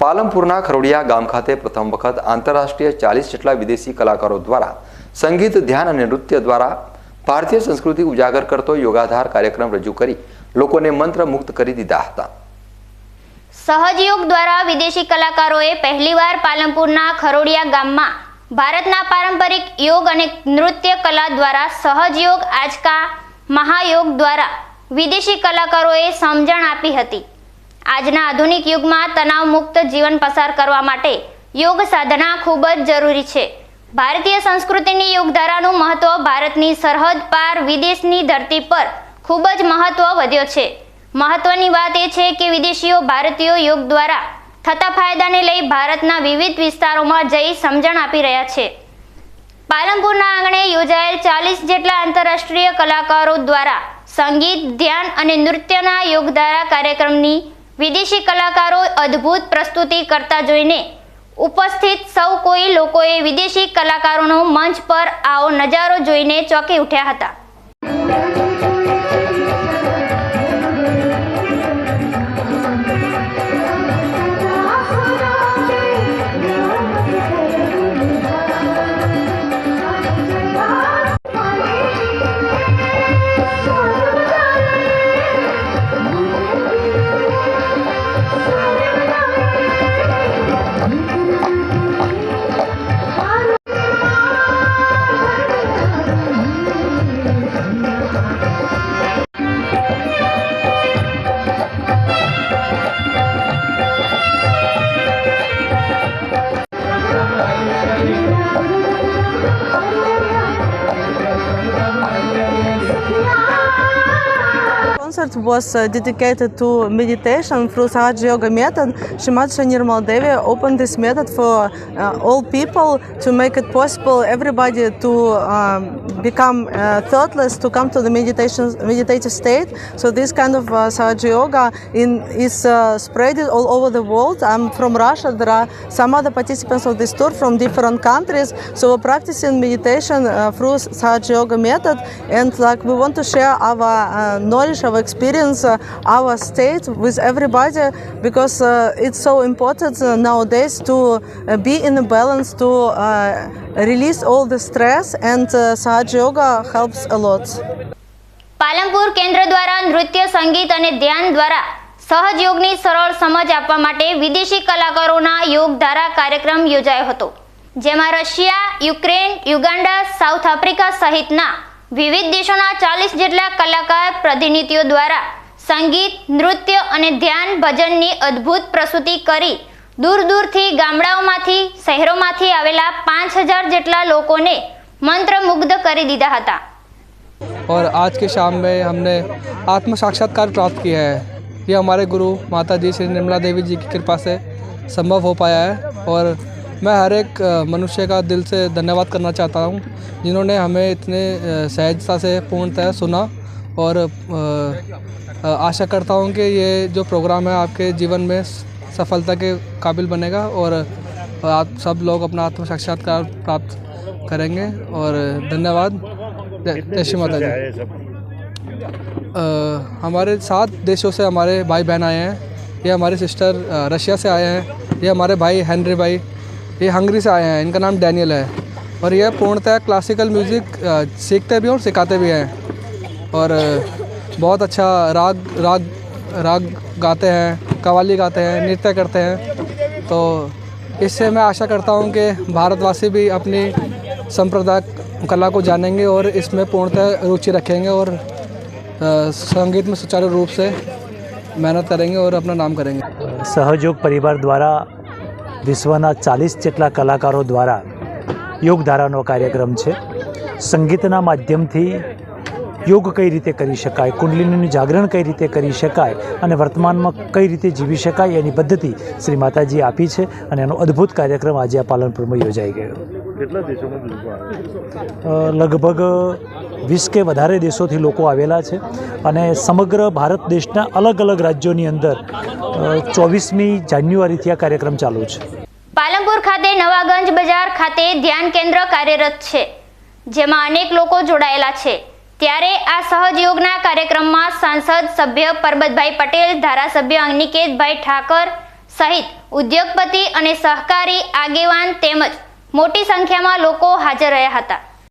પાલમપુરના ખરોડિયા ગામ ખાતે પ્રથમ વખત આંતરરાષ્ટ્રીય ચાલીસ જેટલા વિદેશી કલાકારો દ્વારા સંગીત, ધ્યાન અને નૃત્ય દ્વારા ભારતીય સંસ્કૃતિ ઉજાગર કરતો યોગાધાર કાર્યક્રમ રજૂ કરી લોકોને મંત્રમુગ્ધ કરી દીધા હતા. સહજયોગ દ્વારા વિદેશી કલાકારોએ પહેલીવાર પાલનપુરના ખરોડિયા ગામમાં ભારતના પારંપરિક યોગ અને નૃત્ય કલા દ્વારા સહજયોગ આજકા મહાયોગ દ્વારા વિદેશી કલાકારોએ સમજણ આપી હતી. આજના આધુનિક યુગમાં તણાવ મુક્ત જીવન પસાર કરવા માટે યોગ સાધના ખૂબ જ જરૂરી છે. ભારતીય સંસ્કૃતિની યોગધારાનું મહત્વ ભારતની સરહદ પાર વિદેશની ધરતી પર ખૂબ જ મહત્વ વધ્યો છે. મહત્વની વાત એ છે કે વિદેશીઓ ભારતીયો યોગ દ્વારા થતા ફાયદાને લઈ ભારતના વિવિધ વિસ્તારોમાં જઈ સમજણ આપી રહ્યા છે. પાલનપુરના આંગણે યોજાયેલ ચાલીસ જેટલા આંતરરાષ્ટ્રીય કલાકારો દ્વારા સંગીત, ધ્યાન અને નૃત્યના યોગધારા કાર્યક્રમની વિદેશી કલાકારો અદ્ભુત પ્રસ્તુતિ કરતા જોઈને ઉપસ્થિત સૌ કોઈ લોકોએ વિદેશી કલાકારોનો મંચ પર આવો નજારો જોઈને ચોંકી ઉઠ્યા હતા. Concert was uh, dedicated to meditation through Sahaja Yoga method. Shrimad Nirmal opened this method for uh, all people to make it possible everybody to um, become uh, thoughtless, to come to the meditation meditative state. So this kind of uh, Sahaja Yoga in, is spread all over the world. I'm from Russia. There are some other participants of this tour from different countries. So we're practicing meditation through Sahaja Yoga method, and like we want to share our knowledge, our experience, uh, our state with everybody because uh, it's so important uh, nowadays to uh, be in a balance, to uh, release all the stress, and uh, Sahaja Yoga helps a lot. Palanpur કેન્દ્ર દ્વારા નૃત્ય સંગીત અને ધ્યાન દ્વારા સહજ યોગની સરળ સમજ આપવા માટે વિદેશી કલાકારોના યોગ ધારા કાર્યક્રમ યોજાયો હતો જેમાં Russia Ukraine Uganda South Africa સહિતના વિવિધ દેશોના ચાલીસ જેટલા કલાકાર પ્રતિનિધિઓ દ્વારા સંગીત નૃત્ય અને ધ્યાન ભજનની અદ્ભુત પ્રસ્તુતિ કરી દૂર દૂરથી ગામડાઓમાંથી શહેરોમાંથી આવેલા પાંચ હજાર જેટલા લોકોને મંત્રમુગ્ધ કરી દીધા હતા और आज के शाम में हमने आत्म साक्षात्कार प्राप्त किया है ये हमारे गुरु माता जी श्री निर्मला देवी जी की कृपा से संभव हो पाया है और मैं हर एक मनुष्य का दिल से धन्यवाद करना चाहता हूँ जिन्होंने हमें इतने सहजता से पूर्णतः सुना और आशा करता हूँ कि ये जो प्रोग्राम है आपके जीवन में सफलता के काबिल बनेगा और आप सब लोग अपना आत्म साक्षात्कार प्राप्त करेंगे और धन्यवाद। जय श्री माता जी हमारे सात देशों से हमारे भाई बहन आए हैं ये हमारे सिस्टर रशिया से आए हैं ये हमारे भाई हेनरी भाई ये हंगरी से आए हैं, इनका नाम डैनियल है। और ये पूर्णतः क्लासिकल म्यूज़िक सीखते भी और सिखाते भी हैं। और बहुत अच्छा राग राग राग गाते हैं कवाली गाते हैं, नृत्य करते हैं। तो इससे मैं आशा करता हूँ कि भारतवासी भी अपनी संप्रदाय, कला को जानेंगे और इसमें पूर्णतः रुचि रखेंगे और संगीत में सुचारू रूप से मेहनत करेंगे और अपना नाम करेंगे। सहयोग परिवार द्वारा વિશ્વના ચાલીસ જેટલા કલાકારો દ્વારા યોગધારાનો કાર્યક્રમ છે. સંગીતના માધ્યમથી યોગ કઈ રીતે કરી શકાય કુંડલિનીનું જાગરણ કઈ રીતે કરી શકાય અને વર્તમાનમાં કઈ રીતે જીવી શકાય એની પદ્ધતિ શ્રી માતાજી આપી છે અને એનો અદ્ભુત કાર્યક્રમ આજે આ પાલનપુરમાં યોજાઈ ગયો. કેટલા અ, લગભગ વીસ કે વધારે દેશોથી લોકો આવેલા છે અને સમગ્ર ભારત દેશના અલગ અલગ રાજ્યોની અંદર ચોવીસમી જાન્યુઆરીથી આ કાર્યક્રમ ચાલુ છે. પાલનપુર ખાતે નવાગંજ બજાર ખાતે ધ્યાન કેન્દ્ર કાર્યરત છે, જેમાં અનેક લોકો જોડાયેલા છે. ત્યારે આ સહજ યોગના કાર્યક્રમમાં સાંસદ સભ્ય પરબતભાઈ પટેલ, ધારાસભ્ય અનિકેતભાઈ ઠાકર સહિત ઉદ્યોગપતિ અને સહકારી આગેવાન તેમજ મોટી સંખ્યામાં લોકો હાજર રહ્યા હતા.